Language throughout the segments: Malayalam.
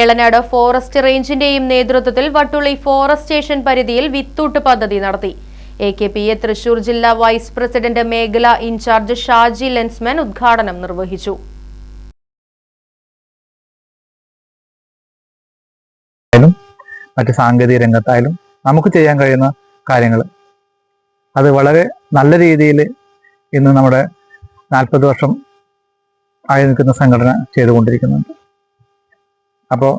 എളനാട് ഫോറസ്റ്റ് റേഞ്ചിന്റെയും നേതൃത്വത്തിൽ വട്ടുളി ഫോറസ്റ്റ് സ്റ്റേഷൻ പരിധിയിൽ വിത്തൂട്ട് പദ്ധതി നടത്തി. A K P A Thrissur ജില്ലാ വൈസ് പ്രസിഡന്റ് മേഖല ഇൻചാർജ് ഷാജി ലെൻസ്മാൻ ഉദ്ഘാടനം നിർവഹിച്ചു. മറ്റ് സാങ്കേതിക രംഗത്തായാലും നമുക്ക് ചെയ്യാൻ കഴിയുന്ന കാര്യങ്ങൾ. അത് വളരെ നല്ല രീതിയിൽ ഇന്ന് നമ്മുടെ നാൽപ്പത് വർഷം ആയി നിൽക്കുന്ന സംഘടന ചെയ്തുകൊണ്ടിരിക്കുന്നുണ്ട്. അപ്പോൾ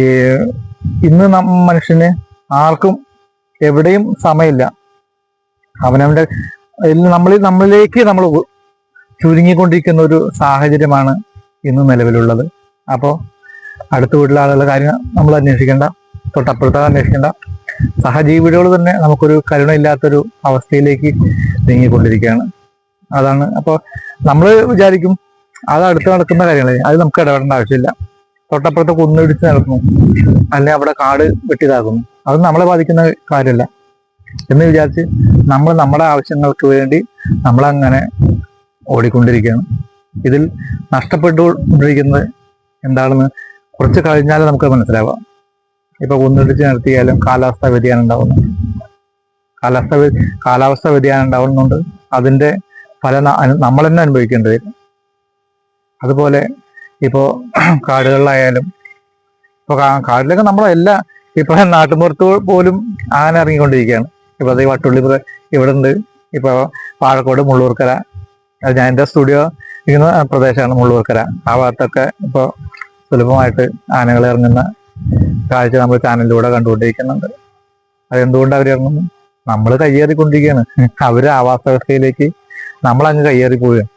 ഈ ഇന്ന് മനുഷ്യന് ആർക്കും എവിടെയും സമയമില്ല. അവനവന്റെ നമ്മൾ നമ്മളിലേക്ക് നമ്മൾ ചുരുങ്ങിക്കൊണ്ടിരിക്കുന്ന ഒരു സാഹചര്യമാണ് ഇന്ന് നിലവിലുള്ളത്. അപ്പോൾ അടുത്ത വീട്ടിലെ ആളുകളുടെ കാര്യം നമ്മൾ അന്വേഷിക്കേണ്ട. തൊട്ടപ്പുറത്താൽ അന്വേഷിക്കേണ്ട. സഹജീവികൾ തന്നെ നമുക്കൊരു കരുണയില്ലാത്തൊരു അവസ്ഥയിലേക്ക് നീങ്ങിക്കൊണ്ടിരിക്കുകയാണ്. അതാണ്. അപ്പോൾ നമ്മൾ വിചാരിക്കും അത് അടുത്ത് നടക്കുന്ന കാര്യങ്ങളെ അത് നമുക്ക് ഇടപെടേണ്ട ആവശ്യമില്ല. തൊട്ടപ്പുറത്ത് കുന്നിടിച്ച് നടക്കുന്നു. അല്ലെ അവിടെ കാട് വെട്ടിതാക്കുന്നു. അത് നമ്മളെ ബാധിക്കുന്ന കാര്യമല്ല. എന്ന് വിചാരിച്ച് നമ്മൾ നമ്മുടെ ആവശ്യങ്ങൾക്ക് വേണ്ടി നമ്മളങ്ങനെ ഓടിക്കൊണ്ടിരിക്കുകയാണ്. ഇതിൽ നഷ്ടപ്പെട്ടുകൊണ്ടിരിക്കുന്നത് എന്താണെന്ന് കുറച്ച് കഴിഞ്ഞാൽ നമുക്ക് മനസ്സിലാവാം. ഇപ്പൊ കുന്നിടിച്ച് നടത്തിയാലും കാലാവസ്ഥ വ്യതിയാനം ഉണ്ടാവുന്നുണ്ട് കാലാവസ്ഥ കാലാവസ്ഥ വ്യതിയാനം ഉണ്ടാവുന്നുണ്ട് അതിന്റെ ഫല നമ്മൾ തന്നെ അനുഭവിക്കേണ്ടി വരും. അതുപോലെ ഇപ്പോ കാടുകളിലായാലും ഇപ്പോൾ കാടിലൊക്കെ നമ്മളെല്ലാം നമ്മളെ എല്ലാ ഇപ്പൊ നാട്ടുമ്പുറത്ത് പോലും ആന ഇറങ്ങിക്കൊണ്ടിരിക്കുകയാണ്. ഇപ്പോൾ അതേ വട്ടുള്ളി ഇവിടെ ഉണ്ട് ഇപ്പോൾ പാഴക്കോട് മുള്ളൂർക്കര. അത് ഞാൻ എന്റെ സ്റ്റുഡിയോ ഇരിക്കുന്ന പ്രദേശമാണ് മുള്ളൂർക്കര. ആ ഭാഗത്തൊക്കെ ഇപ്പോൾ സുലഭമായിട്ട് ആനകൾ ഇറങ്ങുന്ന കാഴ്ച നമ്മൾ ചാനലിലൂടെ കണ്ടുകൊണ്ടിരിക്കുന്നുണ്ട്. അതെന്തുകൊണ്ട് അവർ ഇറങ്ങുന്നു? നമ്മൾ കയ്യേറിക്കൊണ്ടിരിക്കുകയാണ്. അവർ ആവാസ വ്യവസ്ഥയിലേക്ക് നമ്മൾ അങ്ങ് കയ്യേറി പോവുകയാണ്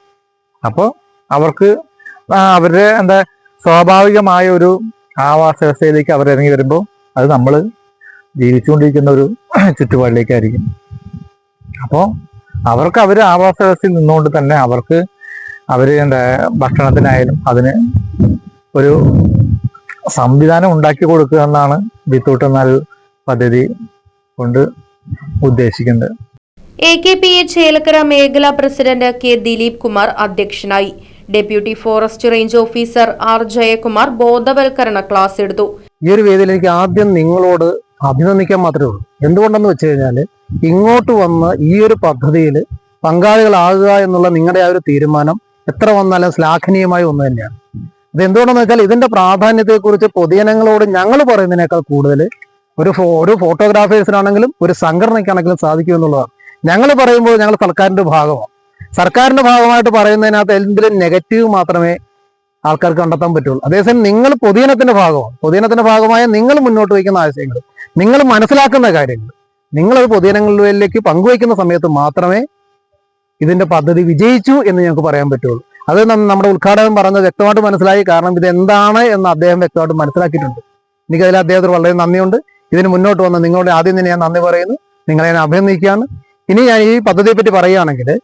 അപ്പോൾ അവർക്ക് അവരുടെ എന്താ സ്വാഭാവികമായ ഒരു ആവാസ വ്യവസ്ഥയിലേക്ക് അവർ ഇറങ്ങി വരുമ്പോൾ അത് നമ്മൾ ജീവിച്ചുകൊണ്ടിരിക്കുന്ന ഒരു ചുറ്റുപാടിലേക്കായിരിക്കും. അപ്പോൾ അവർക്ക് അവർ ആവാസ വ്യവസ്ഥയിൽ നിന്നുകൊണ്ട് തന്നെ അവർക്ക് അവർ എന്താ ഭക്ഷണത്തിനായാലും അതിന് ഒരു സംവിധാനം ഉണ്ടാക്കി കൊടുക്കുക എന്നാണ് വിത്തൂട്ട് എന്നാൽ പദ്ധതി കൊണ്ട് ഉദ്ദേശിക്കുന്നത്. A K P A Chelakkara മേഖലാ പ്രസിഡന്റ് കെ ദിലീപ് കുമാർ അധ്യക്ഷനായി. Deputy forest range officer R Jayakumar ബോധവൽക്കരണ ക്ലാസ് എടുത്തു. ഈ ഒരു വേദിയിൽ എനിക്ക് ആദ്യം നിങ്ങളോട് അഭിനന്ദിക്കാൻ മാത്രമേ ഉള്ളൂ. എന്തുകൊണ്ടെന്ന് വെച്ച് കഴിഞ്ഞാൽ ഇങ്ങോട്ട് വന്ന് ഈ ഒരു പദ്ധതിയിൽ പങ്കാളികളാകുക എന്നുള്ള നിങ്ങളുടെ ആ ഒരു തീരുമാനം എത്ര വന്നാലും ശ്ലാഘനീയമായ ഒന്ന് തന്നെയാണ്. ഇത് എന്തുകൊണ്ടെന്ന് വെച്ചാൽ ഇതിന്റെ പ്രാധാന്യത്തെക്കുറിച്ച് പൊതുജനങ്ങളോട് ഞങ്ങൾ പറയുന്നതിനേക്കാൾ കൂടുതൽ ഒരു ഒരു ഫോട്ടോഗ്രാഫേഴ്സിനാണെങ്കിലും ഒരു സംഘടനയ്ക്കാണെങ്കിലും സാധിക്കുമെന്നുള്ളതാണ്. ഞങ്ങൾ പറയുമ്പോൾ ഞങ്ങൾ സർക്കാരിന്റെ ഭാഗമാണ്. സർക്കാരിന്റെ ഭാഗമായിട്ട് പറയുന്നതിനകത്ത് എന്തെങ്കിലും നെഗറ്റീവ് മാത്രമേ ആൾക്കാർക്ക് കണ്ടെത്താൻ പറ്റുള്ളൂ. അതേസമയം നിങ്ങൾ പൊതുജനത്തിന്റെ ഭാഗമാണ്. പൊതുജനത്തിന്റെ ഭാഗമായ നിങ്ങൾ മുന്നോട്ട് വയ്ക്കുന്ന ആശയങ്ങൾ നിങ്ങൾ മനസ്സിലാക്കുന്ന കാര്യങ്ങൾ നിങ്ങളത് പൊതുജനങ്ങളിലേക്ക് പങ്കുവയ്ക്കുന്ന സമയത്ത് മാത്രമേ ഇതിന്റെ പദ്ധതി വിജയിച്ചു എന്ന് ഞങ്ങൾക്ക് പറയാൻ പറ്റുള്ളൂ. അത് നമ്മുടെ ഉദ്ഘാടകൻ പറഞ്ഞത് വ്യക്തമായിട്ട് മനസ്സിലായി. കാരണം ഇത് എന്താണ് എന്ന് അദ്ദേഹം വ്യക്തമായിട്ട് മനസ്സിലാക്കിയിട്ടുണ്ട്. എനിക്കതിൽ അദ്ദേഹത്തിന് വളരെ നന്ദിയുണ്ട്. ഇതിന് മുന്നോട്ട് വന്ന് നിങ്ങളുടെ ആദ്യം തന്നെ ഞാൻ നന്ദി പറയുന്നു. നിങ്ങളെ ഞാൻ അഭിനന്ദിക്കുകയാണ്. ഇനി ഞാൻ ഈ പദ്ധതിയെപ്പറ്റി പറയുകയാണെങ്കിൽ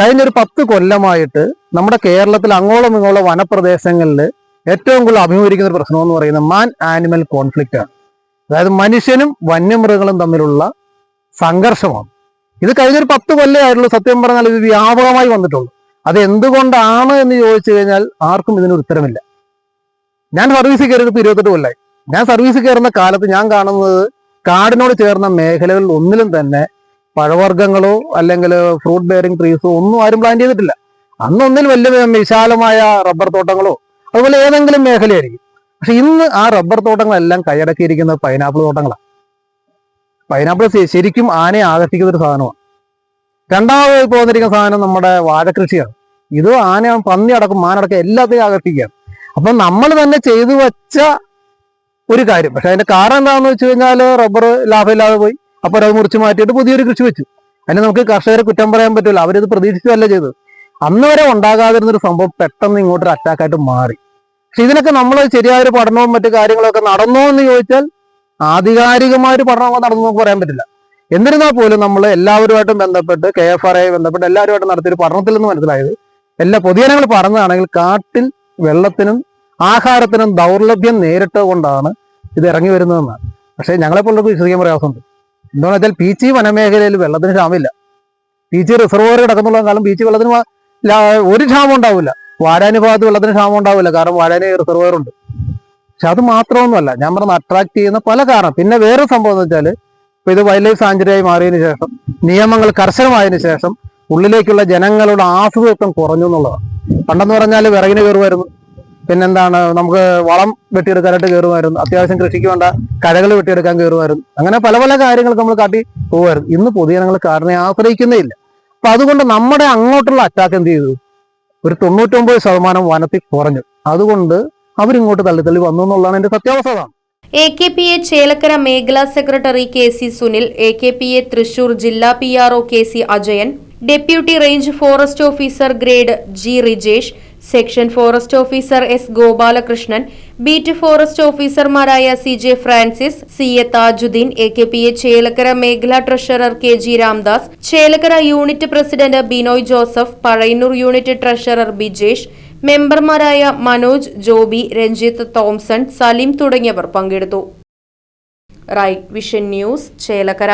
കഴിഞ്ഞൊരു പത്ത് കൊല്ലമായിട്ട് നമ്മുടെ കേരളത്തിൽ അങ്ങോളം ഇങ്ങോളം വനപ്രദേശങ്ങളിൽ ഏറ്റവും കൂടുതൽ അഭിമുഖീകരിക്കുന്ന ഒരു പ്രശ്നം എന്ന് പറയുന്നത് മാൻ ആനിമൽ കോൺഫ്ലിക്റ്റ് ആണ്. അതായത് മനുഷ്യനും വന്യമൃഗങ്ങളും തമ്മിലുള്ള സംഘർഷമാണ്. ഇത് കഴിഞ്ഞൊരു പത്ത് കൊല്ലമായിട്ടുള്ള സത്യം പറഞ്ഞാൽ ഇത് വ്യാപകമായി വന്നിട്ടുള്ളൂ. അത് എന്തുകൊണ്ടാണ് എന്ന് ചോദിച്ചു കഴിഞ്ഞാൽ ആർക്കും ഇതിനൊരു ഉത്തരമില്ല. ഞാൻ സർവീസിൽ കയറിയത് ഇരുപത്തെട്ട് കൊല്ലായി. ഞാൻ സർവീസിൽ കയറുന്ന കാലത്ത് ഞാൻ കാണുന്നത് കാടിനോട് ചേർന്ന മേഖലകളിൽ ഒന്നിലും തന്നെ പഴവർഗങ്ങളോ അല്ലെങ്കിൽ ഫ്രൂട്ട് ബെയറിംഗ് ട്രീസോ ഒന്നും ആരും പ്ലാൻ ചെയ്തിട്ടില്ല. അന്ന് ഒന്നിൽ വലിയ വിശാലമായ റബ്ബർ തോട്ടങ്ങളോ അതുപോലെ ഏതെങ്കിലും മേഖലയായിരിക്കും. പക്ഷെ ഇന്ന് ആ റബ്ബർ തോട്ടങ്ങളെല്ലാം കൈയടക്കിയിരിക്കുന്നത് പൈനാപ്പിൾ തോട്ടങ്ങളാണ് പൈനാപ്പിൾ ശരിക്കും ആനയെ ആകർഷിക്കുന്ന ഒരു സാധനമാണ്. രണ്ടാമത് പോന്നിരിക്കുന്ന സാധനം നമ്മുടെ വാഴകൃഷിയാണ് ഇത് ആന പന്നി അടക്കം മാനടക്കം എല്ലാത്തിനും ആകർഷിക്കുകയാണ്. അപ്പൊ നമ്മൾ തന്നെ ചെയ്തു വച്ച ഒരു കാര്യം. പക്ഷെ അതിന്റെ കാരണം എന്താണെന്ന് വെച്ച് കഴിഞ്ഞാൽ റബ്ബർ ലാഭമില്ലാതെ പോയി. അപ്പോൾ അത് മുറിച്ച് മാറ്റിയിട്ട് പുതിയൊരു കൃഷി വെച്ചു. അതിന് നമുക്ക് കർഷകരെ കുറ്റം പറയാൻ പറ്റില്ല അവരത് പ്രതീക്ഷിച്ചതല്ല ചെയ്തത്. അന്ന് വരെ ഉണ്ടാകാതിരുന്നൊരു സംഭവം പെട്ടെന്ന് ഇങ്ങോട്ടൊരു അറ്റാക്കായിട്ട് മാറി. പക്ഷെ ഇതിനൊക്കെ നമ്മൾ ശരിയായൊരു പഠനവും മറ്റു കാര്യങ്ങളൊക്കെ നടന്നോ എന്ന് ചോദിച്ചാൽ ആധികാരികമായ ഒരു പഠനം നടന്നു നമുക്ക് പറയാൻ പറ്റില്ല. എന്നിരുന്നാൽ പോലും നമ്മൾ എല്ലാവരുമായിട്ടും ബന്ധപ്പെട്ട് കെ എഫ് ആർ ബന്ധപ്പെട്ട് എല്ലാവരുമായിട്ടും നടത്തിയൊരു പഠനത്തിൽ നിന്ന് മനസ്സിലായത് എല്ലാ പൊതുജനങ്ങൾ പറഞ്ഞതാണെങ്കിൽ കാട്ടിൽ വെള്ളത്തിനും ആഹാരത്തിനും ദൗർലഭ്യം നേരിട്ട് കൊണ്ടാണ് ഇത് ഇറങ്ങി വരുന്നതെന്നാണ്. പക്ഷേ ഞങ്ങളെപ്പോലുള്ള വിശ്വസിക്കാൻ പ്രയാസമുണ്ട്. എന്താണെന്ന് വെച്ചാൽ പീച്ചി വനമേഖലയിൽ വെള്ളത്തിന് ക്ഷാമമില്ല. പീച്ചി റിസർവോയർ കിടക്കുന്നുള്ള കാലം പീച്ചി വെള്ളത്തിന് ഒരു ക്ഷാമം ഉണ്ടാവില്ല. വാരാനി ഭാഗത്ത് വെള്ളത്തിന് ക്ഷാമം ഉണ്ടാവില്ല. കാരണം വാരാനി റിസർവോയർ ഉണ്ട്. പക്ഷെ അത് മാത്രമൊന്നുമല്ല. ഞാൻ പറഞ്ഞ അട്രാക്ട് ചെയ്യുന്ന പല കാരണം. പിന്നെ വേറെ സംഭവം എന്ന് വെച്ചാൽ ഇപ്പൊ ഇത് വൈൽഡ് ലൈഫ് സാഞ്ചുറിയായി മാറിയതിനു ശേഷം നിയമങ്ങൾ കർശനമായതിനു ശേഷം ഉള്ളിലേക്കുള്ള ജനങ്ങളുടെ ആശ്രിതത്വം കുറഞ്ഞു എന്നുള്ളതാണ്. പണ്ടെന്ന് പറഞ്ഞാൽ വിറകിന് കയറുമായിരുന്നു പിന്നെന്താണ് നമുക്ക് വളം വെട്ടിയെടുക്കാനായിട്ട് കയറുമായിരുന്നു അത്യാവശ്യം കൃഷിക്ക് വേണ്ട കഴകൾ വെട്ടിയെടുക്കാൻ കയറുമായിരുന്നു അങ്ങനെ പല പല കാര്യങ്ങൾക്ക് നമ്മൾ കാട്ടി പോകുമായിരുന്നു ഇന്ന് പൊതുജനങ്ങൾ കാരണം ആശ്രയിക്കുന്നേ ഇല്ല. അപ്പൊ അതുകൊണ്ട് നമ്മുടെ അങ്ങോട്ടുള്ള അറ്റാക്ക് എന്ത് ചെയ്തു? ഒരു തൊണ്ണൂറ്റൊമ്പത് ശതമാനം വനത്തിൽ കുറഞ്ഞു. അതുകൊണ്ട് അവരിങ്ങോട്ട് തള്ളി തള്ളി വന്നു എന്നുള്ളതാണ് എന്റെ സത്യാവസ്ഥ. A K P A Chelakkara മേഖലാ secretary K C Sunil A K P A Thrissur ജില്ലാ P R O K C Ajayan deputy range forest officer grade G Rijesh section forest officer S Gopalakrishnan beat forest ഓഫീസർമാരായ C J Francis C A Thajudheen A K P A Chelakkara മേഖലാ treasurer K G Ramdas Chelakkara unit president Binoy Joseph Pazhayannur unit treasurer Bijesh മെമ്പർമാരായ മനോജ് ജോബി രഞ്ജിത്ത് തോംസൺ സലീം തുടങ്ങിയവർ പങ്കെടുത്തു. Right vision news Chelakkara.